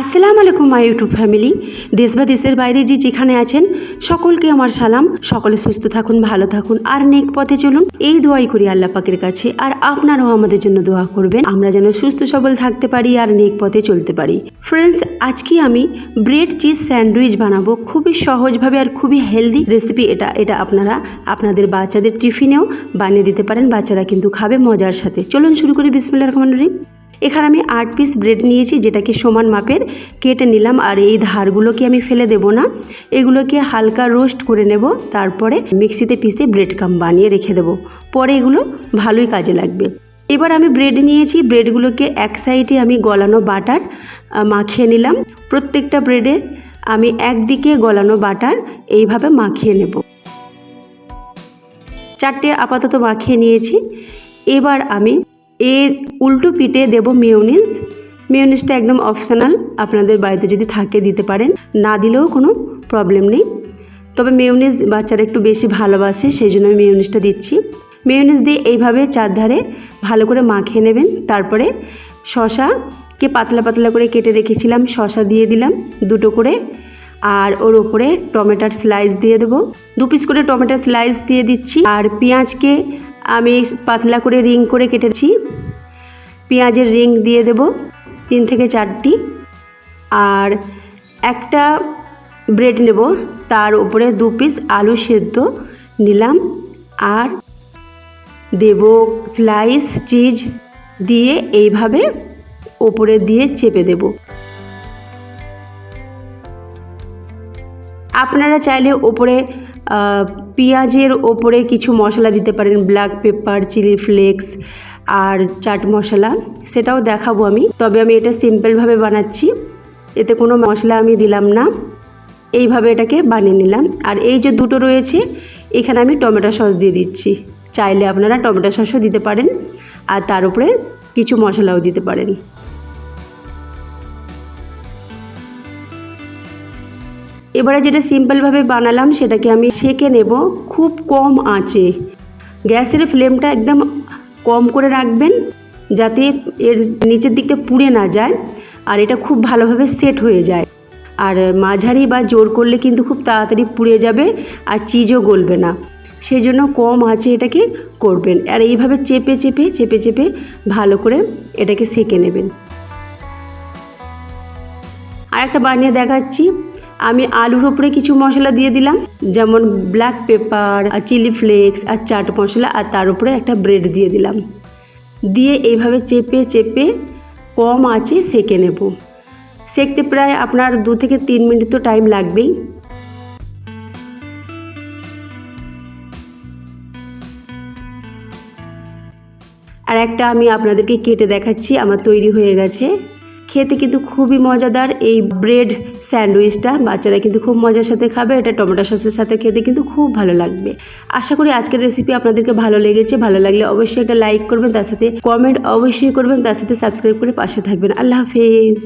আসসালামু আলাইকুম my YouTube family দেশ বা দেশের বাইরে যে যেখানে আছেন, সকলকে আমার সালাম। সকলে সুস্থ থাকুন, ভালো থাকুন, আর নেক পথে চলুন। এই দোয়াই করি আল্লাহ পাকের কাছে, আর আপনারাও আমাদের জন্য দোয়া করবেন। আমরা যেন সুস্থ, সবল থাকতে পারি, আর নেক পথে চলতে পারি। ফ্রেন্ডস আজকে আমি ব্রেড চিজ স্যান্ডউইচ বানাবো। খুবই সহজভাবে আর খুবই হেলদি রেসিপি এটা। এটা আপনারা, আপনাদের বাচ্চাদের টিফিনেও বানিয়ে দিতে পারেন। বাচ্চারা কিন্তু খাবে মজার সাথে। চলুন শুরু করি। বিসমিল্লাহ রহমান রহিম। এখানে আমি আট পিস ব্রেড নিয়েছি, যেটাকে সমান মাপের কেটে নিলাম, আর এই ধারগুলোকে আমি ফেলে দেব না। এগুলোকে হালকা রোস্ট করে নেব, তারপরে মিক্সিতে পিষে ব্রেড কাম বানিয়ে রেখে দেব। পরে এগুলো ভালোই কাজে লাগবে। এবার আমি ব্রেড নিয়েছি ব্রেডগুলোকে এক সাইডে আমি গলানো বাটার মাখিয়ে নিলাম। প্রত্যেকটা ব্রেডে আমি একদিকে গলানো বাটার, এইভাবে মাখিয়ে নেব। চারটে আপাতত মাখিয়ে নিয়েছি। এবার আমি এর উল্টো পিঠে দেব মিউনিস মিউনিসটা একদম অপশনাল আপনাদের বাড়িতে যদি থাকে দিতে পারেন। না দিলেও কোনো প্রবলেম নেই। তবে মিউনিস বাচ্চারা একটু বেশি ভালোবাসে, সেই জন্য আমি মিউনিসটা দিচ্ছি। মিউনিস দিয়ে এইভাবে চারধারে ভালো করে মাখিয়ে নেবেন। তারপরে শশাকে পাতলা পাতলা করে কেটে রেখেছিলাম শশা দিয়ে দিলাম দুটো করে। আর ওর ওপরে টমেটোর স্লাইস দিয়ে দেবো। দু পিস করে টমেটোর স্লাইস দিয়ে দিচ্ছি। আর পেঁয়াজকে আমি পাতলা করে রিং করে কেটেছি। পেঁয়াজের রিং দিয়ে দেব তিন থেকে চারটি। আর একটা ব্রেড নেব, তার উপরে দু পিস আলু সেদ্ধ নিলাম। আর দেব স্লাইস চিজ দিয়ে এইভাবে ওপরে দিয়ে চেপে দেবো। আপনারা চাইলে ওপরে পেঁয়াজের ওপরে কিছু মশলা দিতে পারেন ব্ল্যাক পেপার চিলি ফ্লেক্স আর চাট মশলা, সেটাও দেখাবো আমি। তবে আমি এটা সিম্পলভাবে বানাচ্ছি, এতে কোনো মশলা আমি দিলাম না। এইভাবে এটাকে বানিয়ে নিলাম। আর এই যে দুটো রয়েছে, এখানে আমি টমেটো সস দিয়ে দিচ্ছি। চাইলে আপনারা টমেটো সসও দিতে পারেন, আর তার উপরে কিছু মশলাও দিতে পারেন। এবারে যেটা সিম্পলভাবে বানালাম, সেটাকে আমি সেকে নেব খুব কম আঁচে। গ্যাসের ফ্লেমটা একদম কম করে রাখবেন, যাতে এর নিচের দিকটা পুড়ে না যায় আর এটা খুব ভালোভাবে সেট হয়ে যায়। আর মাঝারি বা জোর করলে কিন্তু খুব তাড়াতাড়ি পুড়ে যাবে আর চিজও গলবে না। সেই জন্য কম আঁচে এটাকে করবেন। আর এইভাবে চেপে চেপে চেপে চেপে ভালো করে এটাকে সেকে নেবেন। আর একটা বানিয়ে দেখাচ্ছি। আমি আলুর উপরে কিছু মশলা দিয়ে দিলাম, যেমন ব্ল্যাক পেপার আর চিলি ফ্লেক্স আর চাট মশলা, আর তার উপরে একটা ব্রেড দিয়ে দিলাম। দিয়ে এইভাবে চেপে চেপে কম আঁচে সেকে নেব। সেকতে প্রায় আপনার দু থেকে তিন মিনিট তো টাইম লাগবেই। আর একটা আমি আপনাদেরকে কেটে দেখাচ্ছি, আমার তৈরি হয়ে গেছে। খেতে কিন্তু খুবই মজাদার। এই ব্রেড স্যান্ডউইচটা বাচ্চারা কিন্তু খুব মজার সাথে খাবে, এটা টমেটো সসের সাথে খেতে কিন্তু খুব ভালো লাগবে। আশা করি আজকের রেসিপি আপনাদেরকে ভালো লেগেছে, ভালো লাগলে অবশ্যই একটা লাইক করবেন, তার সাথে কমেন্ট অবশ্যই করবেন, তার সাথে সাবস্ক্রাইব করে পাশে থাকবেন। আল্লাহ হাফেজ।